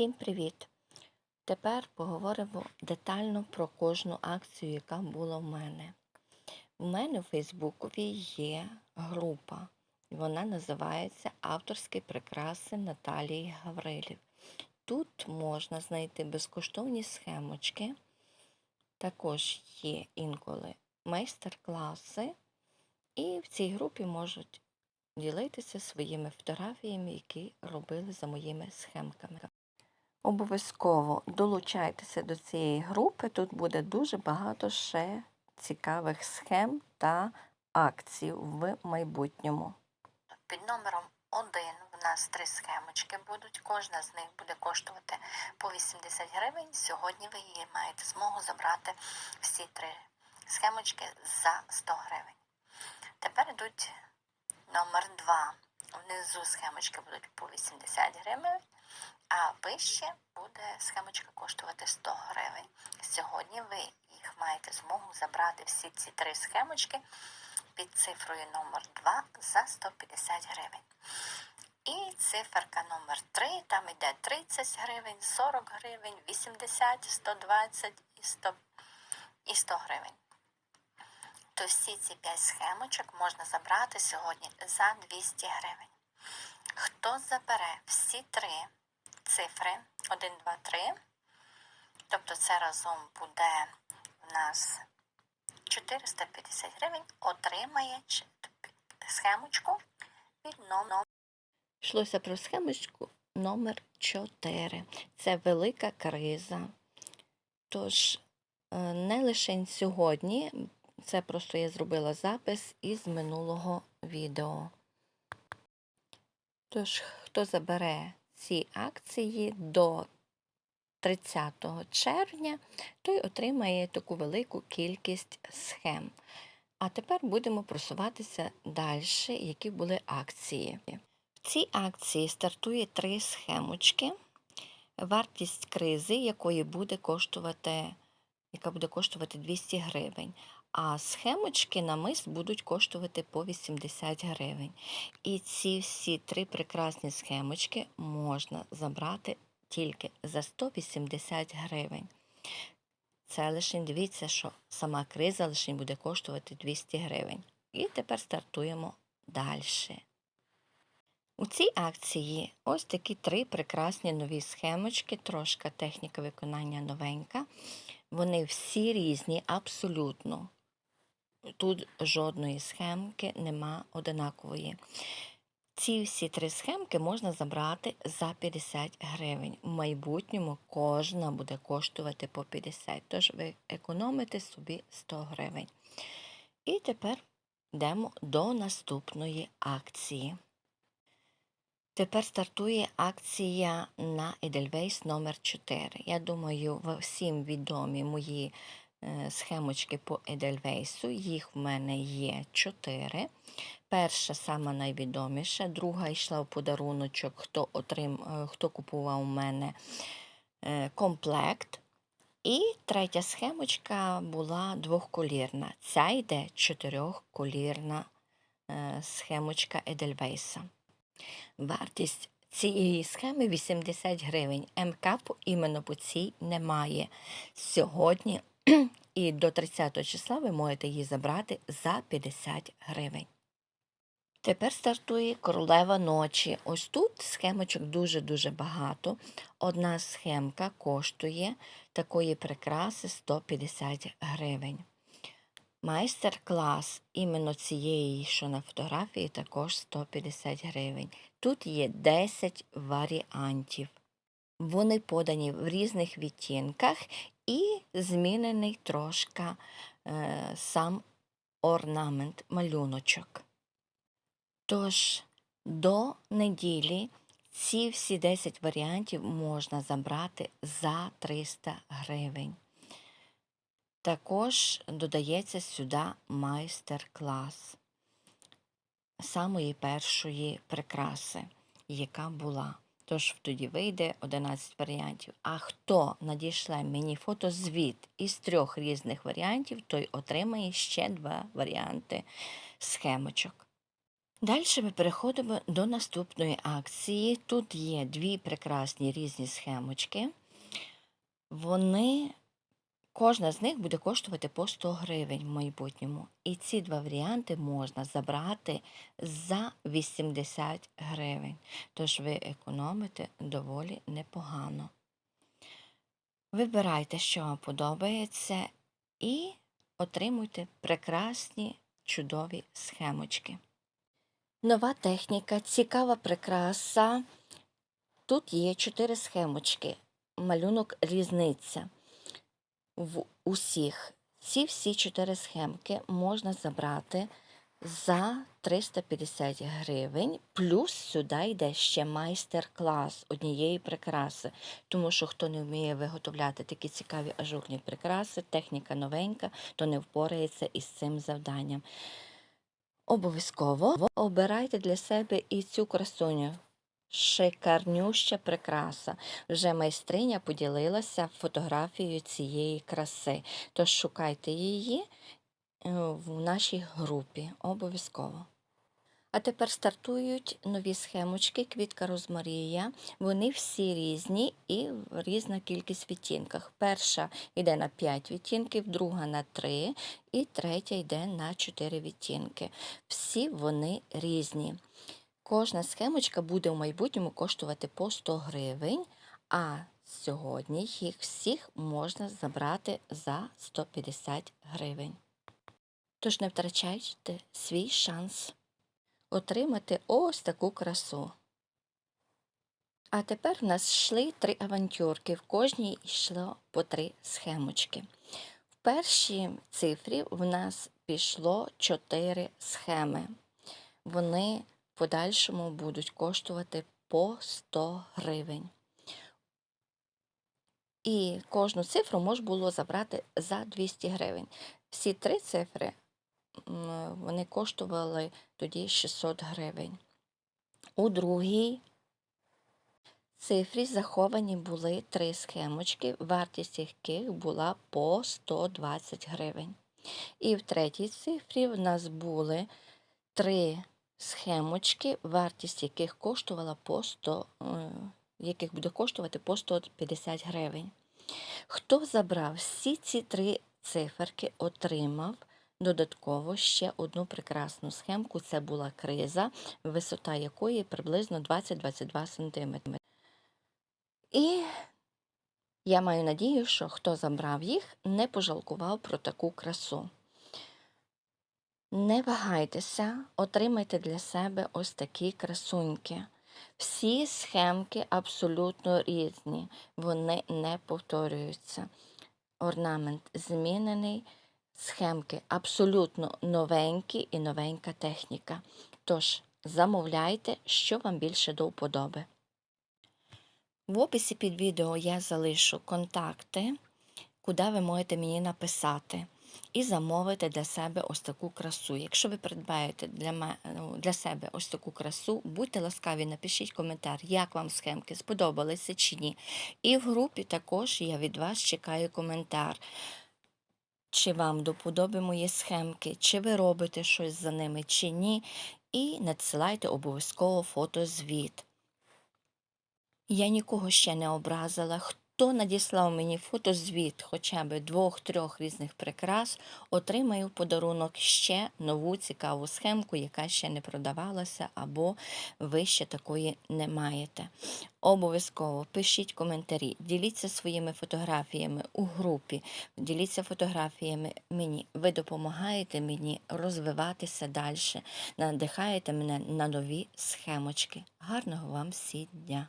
Всім привіт! Тепер поговоримо детально про кожну акцію, яка була в мене. У мене в Фейсбукові є група, вона називається Авторські прикраси Наталії Гаврилів. Тут можна знайти безкоштовні схемочки, також є інколи майстер-класи, і в цій групі можуть ділитися своїми фотографіями, які робили за моїми схемками. Обов'язково долучайтеся до цієї групи. Тут буде дуже багато ще цікавих схем та акцій в майбутньому. Під номером 1 в нас три схемочки будуть. Кожна з них буде коштувати по 80 гривень. Сьогодні ви її маєте змогу забрати всі три схемочки за 100 гривень. Тепер йдуть номер 2. Внизу схемочки будуть по 80 гривень, а вище буде схемочка коштувати 100 гривень. Сьогодні ви їх маєте змогу забрати всі ці три схемочки під цифрою номер 2 за 150 гривень. І циферка номер 3, там йде 30 гривень, 40 гривень, 80, 120 і 100, і 100 гривень. То всі ці 5 схемочок можна забрати сьогодні за 200 гривень. Хто забере всі три цифри 1, 2, 3, тобто це разом буде в нас 450 гривень, отримає схемочку під номером. Йшлося про схемочку номер 4. Це велика криза. Тож, е, не лише сьогодні, це просто я зробила запис із минулого відео. Тож, хто забере ці акції до 30 червня, той отримає таку велику кількість схем. А тепер будемо просуватися далі, які були акції. В цій акції стартує три схемочки. Вартість кризи, якої буде коштувати, яка буде коштувати 200 гривень. А схемочки на мис будуть коштувати по 80 гривень. І ці всі три прекрасні схемочки можна забрати тільки за 180 гривень. Це лише дивіться, що сама криза лише буде коштувати 200 гривень. І тепер стартуємо далі. У цій акції ось такі три прекрасні нові схемочки, трошки техніка виконання новенька. Вони всі різні, абсолютно. Тут жодної схемки нема одинакової. Ці всі три схемки можна забрати за 50 гривень. В майбутньому кожна буде коштувати по 50, тож ви економите собі 100 гривень. І тепер йдемо до наступної акції. Тепер стартує акція на Edelweiss номер 4 Я думаю, всім відомі мої схемочки по Edelweiss. Їх в мене є 4. Перша сама найвідоміша, друга йшла в подаруночок, хто, отрим, е, хто купував у мене е, комплект. І третя схемочка була двохколірна. Ця йде чотирьохколірна е, схемочка Edelweiss. Вартість цієї схеми 80 гривень. МК іменно по цій немає. Сьогодні і до 30 числа ви можете її забрати за 50 гривень. Тепер стартує королева ночі. Ось тут схемочок дуже-дуже багато. Одна схемка коштує такої прикраси 150 гривень. Майстер-клас іменно цієї, що на фотографії, також 150 гривень. Тут є 10 варіантів. Вони подані в різних відтінках і змінений трошки е, сам орнамент, малюночок. Тож до неділі ці всі 10 варіантів можна забрати за 300 гривень. Також додається сюди майстер-клас самої першої прикраси, яка була. Тож тоді вийде 11 варіантів. А хто надійшла мені фотозвіт із трьох різних варіантів, той отримає ще два варіанти схемочок. Далі ми переходимо до наступної акції. Тут є дві прекрасні різні схемочки. Вони, кожна з них буде коштувати по 100 гривень в майбутньому. І ці два варіанти можна забрати за 80 гривень. Тож ви економите доволі непогано. Вибирайте, що вам подобається, і отримуйте прекрасні чудові схемочки. Нова техніка, цікава прикраса. Тут є чотири схемочки. Малюнок різниця в усіх. Ці всі чотири схемки можна забрати за 350 гривень, плюс сюди йде ще майстер-клас однієї прикраси. Тому що хто не вміє виготовляти такі цікаві ажурні прикраси, техніка новенька, то не впорається із цим завданням. Обов'язково обирайте для себе і цю красуню. Шикарнюща прикраса. Вже майстриня поділилася фотографією цієї краси. Тож шукайте її е, в нашій групі обов'язково. А тепер стартують нові схемочки Квітка Розмарія. Вони всі різні і різна кількість відтінках. Перша йде на 5 відтінків, друга на 3 і третя йде на 4 відтінки. Всі вони різні. Кожна схемочка буде в майбутньому коштувати по 100 гривень, а сьогодні їх всіх можна забрати за 150 гривень. Тож не втрачайте свій шанс отримати ось таку красу. А тепер в нас йшли три авантюрки, в кожній йшло по три схемочки. В першій цифрі в нас пішло чотири схеми. Вони подальшому будуть коштувати по 100 гривень. І кожну цифру можна було забрати за 200 гривень. Всі три цифри вони коштували тоді 600 гривень. У другій цифрі заховані були три схемочки, вартість яких була по 120 гривень. І в третій цифрі в нас були три схемочки, вартість яких коштувала по 100, е, яких буде коштувати по 150 гривень. Хто забрав всі ці три циферки, отримав додатково ще одну прекрасну схемку. Це була криза, висота якої приблизно 20-22 см. І я маю надію, що хто забрав їх, не пожалкував про таку красу. Не вагайтеся, отримайте для себе ось такі красуньки. Всі схемки абсолютно різні, вони не повторюються. Орнамент змінений, схемки абсолютно новенькі і новенька техніка. Тож замовляйте, що вам більше до вподоби. В описі під відео я залишу контакти, куди ви можете мені написати і замовити для себе ось таку красу. Якщо ви придбаєте для ну, для себе ось таку красу, будьте ласкаві, напишіть коментар, як вам схемки, сподобалися чи ні. І в групі також я від вас чекаю коментар. Чи вам до вподоби мої схемки, чи ви робите щось за ними, чи ні. І надсилайте обов'язково фотозвіт. Я нікого ще не образила. Хто надіслав мені фотозвіт хоча б двох-трьох різних прикрас, отримаю в подарунок ще нову цікаву схемку, яка ще не продавалася, або ви ще такої не маєте. Обов'язково пишіть коментарі, діліться своїми фотографіями у групі, діліться фотографіями мені. Ви допомагаєте мені розвиватися далі, надихаєте мене на нові схемочки. Гарного вам всі дня!